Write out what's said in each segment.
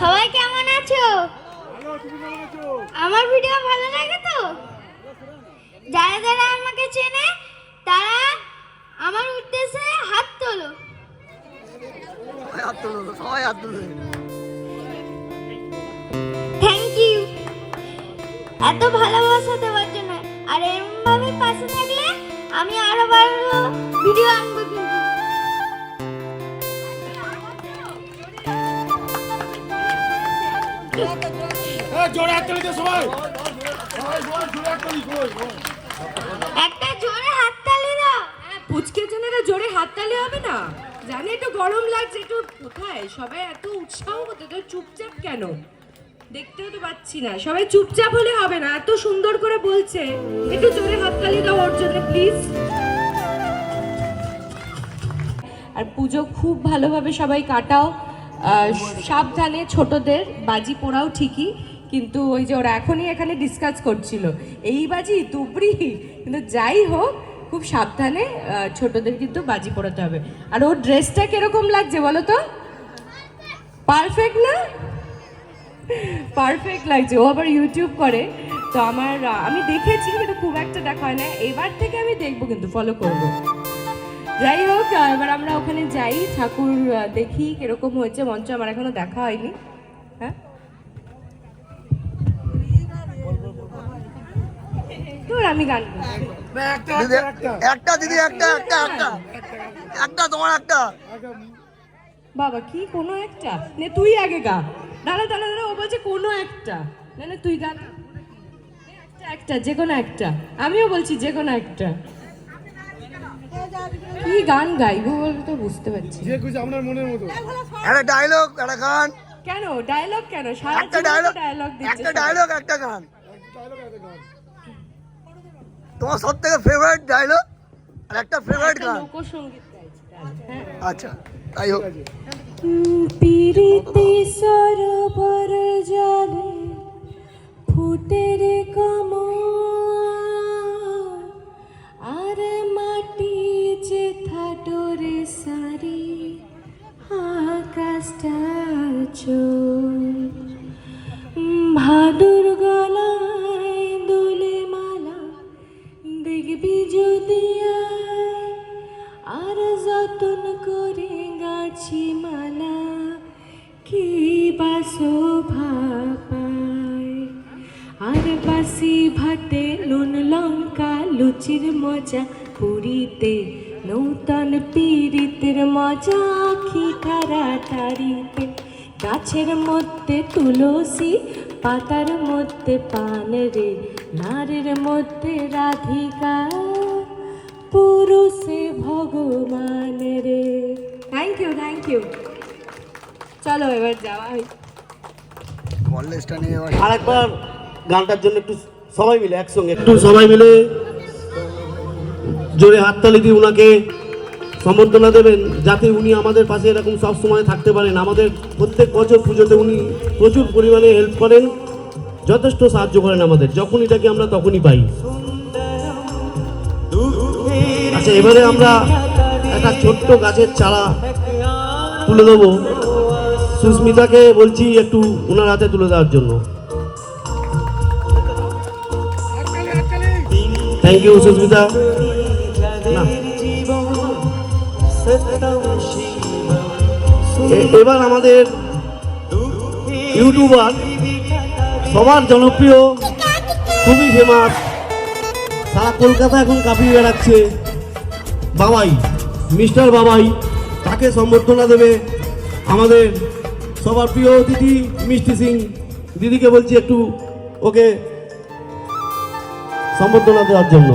সবাই কেমন আছো? আমার ভিডিও ভালো লাগে তো? যারা যারা আমাকে চেনে, তারা আমার উদ্দেশ্যে হাত তোলো। থ্যাংক ইউ এত ভালোবাসা দেওয়ার জন্য। আর এরমভাবে পাশে থাকলে আমি আরও ভালো ভিডিও আনব। জোরে হাত তালি দে সবাই। একটা জোরে হাততালি দাও। পুচকে জনেরা জোরে হাততালি হবে না। জানি একটু গরম লাগছে, একটু কোথায়? সবাই এত উৎসাহ করতে তো চুপচাপ কেন? দেখতেও তো পাচ্ছি না। সবাই চুপচাপ হলে হবে না, এত সুন্দর করে বলছে। একটু জোরে হাততালি দাও ওর জন্য প্লিজ আর পুজো খুব ভালোভাবে সবাই কাটাও। সাবধানে ছোটদের বাজি পোড়াও ঠিকই। কিন্তু ওই যে ওরা এখনই এখানে ডিসকাস করছিল। এই বাজি তুবড়ি কিন্তু যাই হোক, খুব সাবধানে ছোটদের কিন্তু বাজি পড়াতে হবে। আর ওর ড্রেসটা কীরকম লাগছে বলো তো? পারফেক্ট না? পারফেক্ট লাগছে। ও আবার ইউটিউব করে। তো আমার আমি দেখেছি, কিন্তু খুব একটা দেখা হয় না। এবার থেকে আমি দেখব, কিন্তু ফলো করব। যাই হোক এবার আমরা ওখানে যাই। ঠাকুর দেখি কীরকম হয়েছে। মঞ্চ আমার এখনও দেখা হয়নি। হ্যাঁ? তোর আমি গান একটা দিদি একটা একটা। একটা একটা একটা একটা। তোমার একটা। বাবা কি কোনো একটা? নে তুই আগে গা। দাঁড়া দাঁড়া দাঁড়া ও বলছে কোনো একটা। না না তুই গা না। একটা একটা যে কোনো একটা। আমিও বলছি যে কোনো একটা। কি গান গাইবো বলে তো বুঝতে পারছি যে কিছু আপনার মনের মতো। একটা ডায়লগ একটা গান। কেন? ডায়লগ কেন? সারা একটা ডায়লগ ডায়লগ দিচ্ছে একটা সবাই। ডায়লগ একটা গান। তোমার সব থেকে ফেভারিট ডায়লগ আর একটা ফেভারিট গান? হ্যাঁ আচ্ছা তাই হোক। পিরিতি দেখবি আর যতন করে গাছি মালা, কি বা শোভা পায়? আর বাসি ভাতে নুন, লঙ্কা, লুচির মজা, পুরীতে নূতন পীড়িতের মজা, আখি তাড়াতাড়িতে গাছের মধ্যে তুলসী, পাতার মধ্যে পান রে, নারের মধ্যে রাধিকা পুরুষে ভগবান রে। থ্যাংক ইউ থ্যাংক ইউ চলো এবার যাওয়া আরেকবার গানটার জন্য একটু সবাই মিলে একসঙ্গে। একটু সবাই মিলে জোরে হাততালি দিয়ে উনাকে সম্বর্ধনা দেবেন যাতে উনি আমাদের পাশে এরকম সব সময় থাকতে পারেন। আমাদের প্রত্যেক বছর পুজোতে উনি প্রচুর পরিমাণে হেল্প করেন যথেষ্ট সাহায্য করেন আমাদের। যখনই ডাকি আমরা তখনই পাই। আচ্ছা এবারে আমরা একটা ছোট্ট গাছের চারা তুলে দেবো। সুস্মিতাকে বলছি একটু ওনার হাতে তুলে দেওয়ার জন্য। Thank you Susmita. এবার আমাদের ইউটিউবার সবার জনপ্রিয়, খুবই ফেমাস সারা কলকাতা এখন কাঁপিয়ে বেড়াচ্ছে। বাবাই, মিস্টার বাবাই, তাকে সম্বর্ধনা দেবে আমাদের সবার প্রিয় অতিথি মিষ্টি সিং। দিদিকে বলছি একটু ওকে সম্বর্ধনা দেওয়ার জন্য।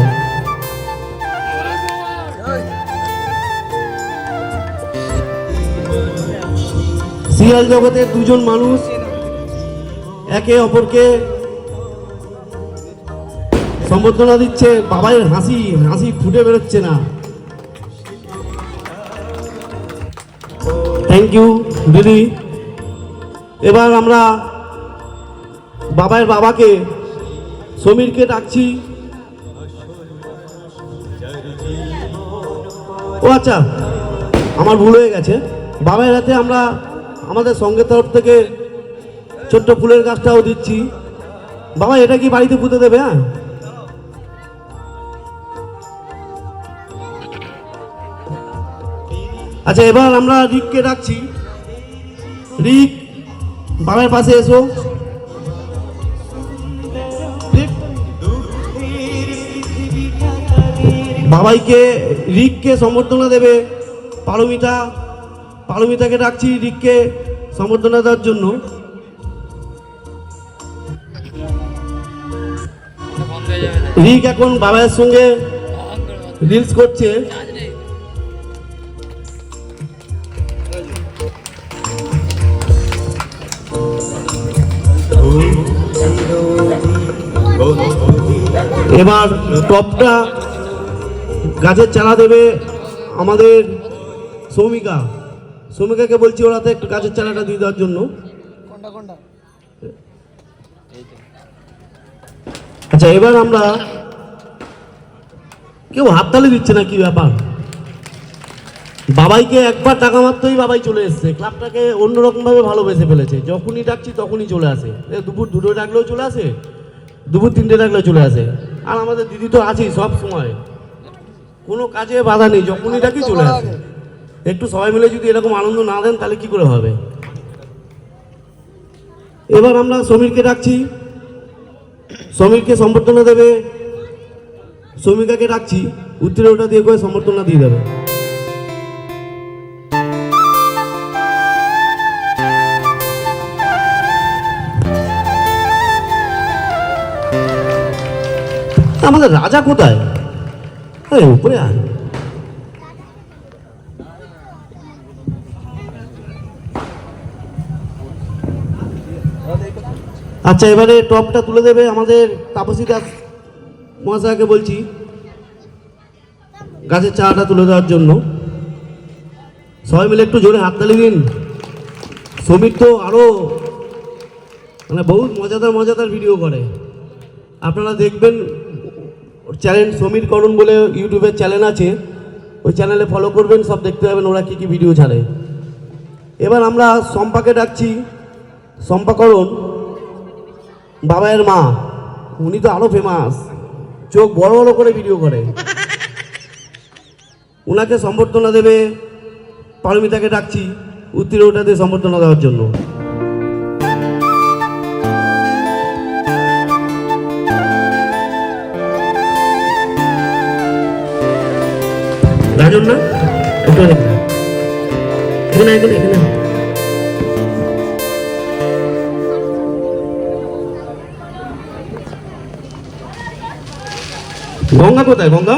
সিরিয়াল জগতের দুজন মানুষ, একে অপরকে সম্বর্ধনা দিচ্ছে। বাবাইয়ের হাসি হাসি ফুটে বেরোচ্ছে না। থ্যাংক ইউ দিদি। এবার আমরা বাবাইয়ের বাবাকে, সমীরকে ডাকছি। ও আচ্ছা আমার ভুল হয়ে গেছে। বাবাইয়ের হাতে আমরা আমাদের সঙ্গে তরফ থেকে ছোট্ট ফুলের গাছটাও দিচ্ছি। বাবা, এটা কি বাড়িতে পুঁতে দেবে হ্যাঁ? আচ্ছা এবার আমরা রিককে ডাকছি। রিক বাবার পাশে এসো। বাবাইকে, রিককে সম্বর্ধনা দেবে পারমিতা পারমিতাকে ডাকছি রিককে সম্বর্ধনা দেওয়ার জন্য। রিক এখন বাবার সঙ্গে রিলস করছে। এবার টপটা গাছের চারা দেবে আমাদের সৌমিকা। সৌমিকাকে বলছি ওরাতে একটু গাছের চারাটা দিয়ে দেওয়ার জন্য। আচ্ছা এবার আমরা কেউ হাততালি দিচ্ছে না কি ব্যাপার? বাবাইকে একবার টাকা মারতেই বাবাই চলে এসছে। ক্লাবটাকে অন্যরকমভাবে ভালোবেসে ফেলেছে। যখনই ডাকছি তখনই চলে আসে। দুপুর দুটো ডাকলেও চলে আসে, দুপুর তিনটে ডাকলেও চলে আসে। আর আমাদের দিদি তো আছেই সব সময়। কোনো কাজে বাধা নেই, যখনই ডাকি চলে আসে। একটু সবাই মিলে যদি এরকম আনন্দ না দেন, তাহলে কি করে হবে? এবার আমরা সমীরকে ডাকছি। সমীরকে সম্বর্ধনা দেবে। সমীকাকে ডাকছি। উত্তরে ওটা দিয়ে করে সম্বর্ধনা দিয়ে দেবে। আমাদের রাজা কোথায়? আরে উপরে আয়। আচ্ছা এবারে টপটা তুলে দেবে আমাদের তাপসী দাস মহাশয়কে বলছি। গাছের চাটা তুলে দেওয়ার জন্য। সবাই মিলে একটু জোরে হাততালি দিন। সমীর তো আরও মানে বহুত মজাদার মজাদার ভিডিও করে। আপনারা দেখবেন চ্যানেল সমীর করণ বলে ইউটিউবের চ্যানেল আছে। ওই চ্যানেলে ফলো করবেন, সব দেখতে পাবেন ওরা কী কী ভিডিও ছাড়ে। এবার আমরা শম্পাকে ডাকছি। শম্পাকরণ বাবায়ের মা, উনি তো আরও ফেমাস চোখ বড় বড় করে ভিডিও করে। ওনাকে সম্বর্ধনা দেবে। পারমিতাকে ডাকছি, উত্তরে ওটাতে সম্বর্ধনা দেওয়ার জন্য। রাজন না একটু এখানে এখানে এখানে। গঙ্গা কোথায়, গঙ্গা?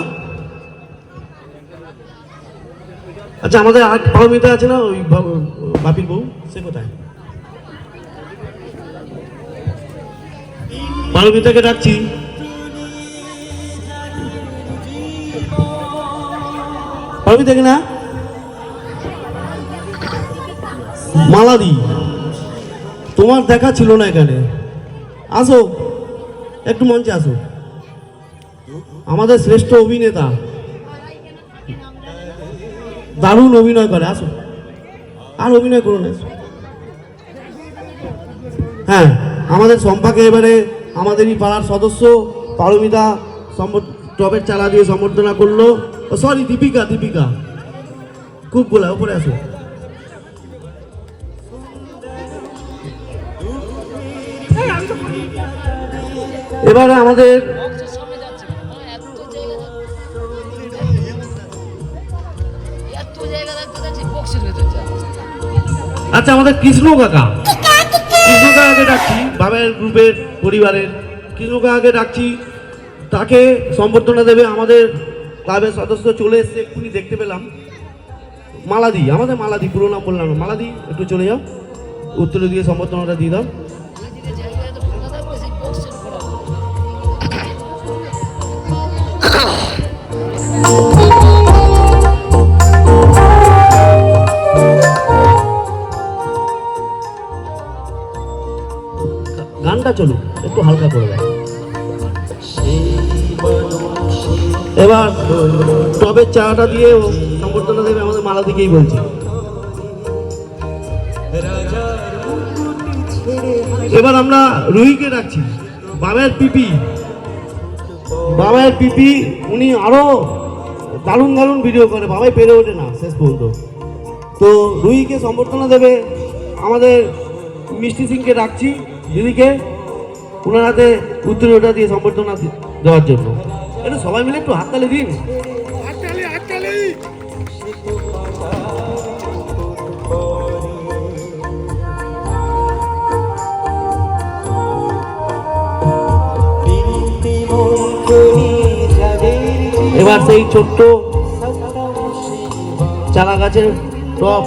আচ্ছা আমাদের আর পারমিতা আছে না, ওই বাপির বউ? সে কোথায়? পারমিতাকে ডাকছি। পারমিতা না? মালাদি তোমার দেখা ছিল না এখানে। আসো, একটু মঞ্চে আসো। আমাদের শ্রেষ্ঠ অভিনেতা। দারুণ অভিনয় করে, আসো। আর অভিনয় করুন। হ্যাঁ আমাদের সম্পাকে এবারে আমাদেরই পাড়ার সদস্য, পারমিতা সম্বর- টবের চালা দিয়ে সম্বর্ধনা করল। সরি দীপিকা দীপিকা খুব বলে উপরে আসো এবারে আমাদের আচ্ছা আমাদের কৃষ্ণ কাকা। কৃষ্ণ কাকাকে ডাকছি, বাবার গ্রুপের পরিবারের। কৃষ্ণ কাকাকে ডাকছি, তাকে সম্বর্ধনা দেবে আমাদের ক্লাবের সদস্য চলে এসছে, এক্ষুনি দেখতে পেলাম। মালাদি, আমাদের মালাদি, পুরো নাম বললাম মালাদি, একটু চলে যাও। উত্তরে দিয়ে সম্বর্ধনাটা দিয়ে দাও। গানটা চলুক, একটু হালকা করে দাও এবার টবের চাটা দিয়ে সম্বর্ধনা দেবে আমাদের মালাদিকেই বলছি। এবার আমরা রুহিকে ডাকছি। বাবার পিপি। বাবার পিপি, উনি আরও দারুণ দারুণ ভিডিও করে। বাবাই পেরে ওঠে না শেষ পর্যন্ত। তো রুহিকে সম্বর্ধনা দেবে আমাদের মিষ্টি সিংকে ডাকছি, দিদিকে। ওনার হাতে উত্তর ওটা দিয়ে সম্বর্ধনা দেওয়ার জন্য। এটা সবাই মিলে একটু হাততালি দিন। এবার সেই ছোট্ট চারা গাছের টপ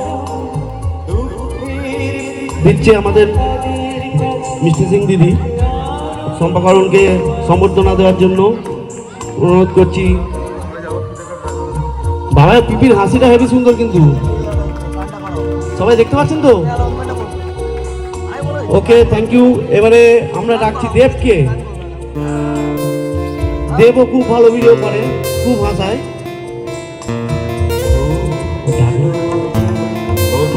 দিচ্ছে আমাদের মিষ্টি সিং দিদি। সম্পাকরণকে সম্বর্ধনা দেওয়ার জন্য অনুরোধ করছি। বাবা পিপির হাসিটা হেবি সুন্দর কিন্তু। সবাই দেখতে পাচ্ছেন তো? ওকে থ্যাংক ইউ এবারে আমরা ডাকছি দেবকে। দেবও খুব ভালো ভিডিও করে, খুব হাসায়।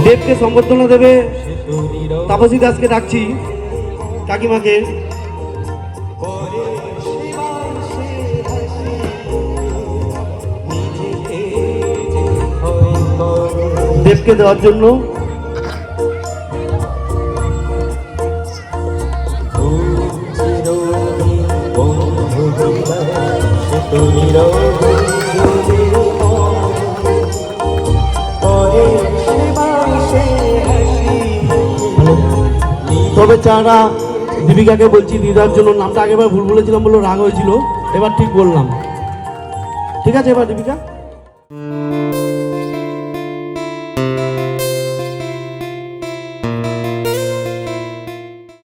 দেবকে সম্বর্ধনা দেবে। তাপসী দাসকে ডাকছি কাকিমাকে। দেবকে দেওয়ার জন্য। তবে চারা দীপিকাকে বলছি, দিদার জন্য নামটা আগেবার ভুল বলেছিলাম বলে রাগ হয়েছিল। এবার ঠিক বললাম। ঠিক আছে এবার, দীপিকা?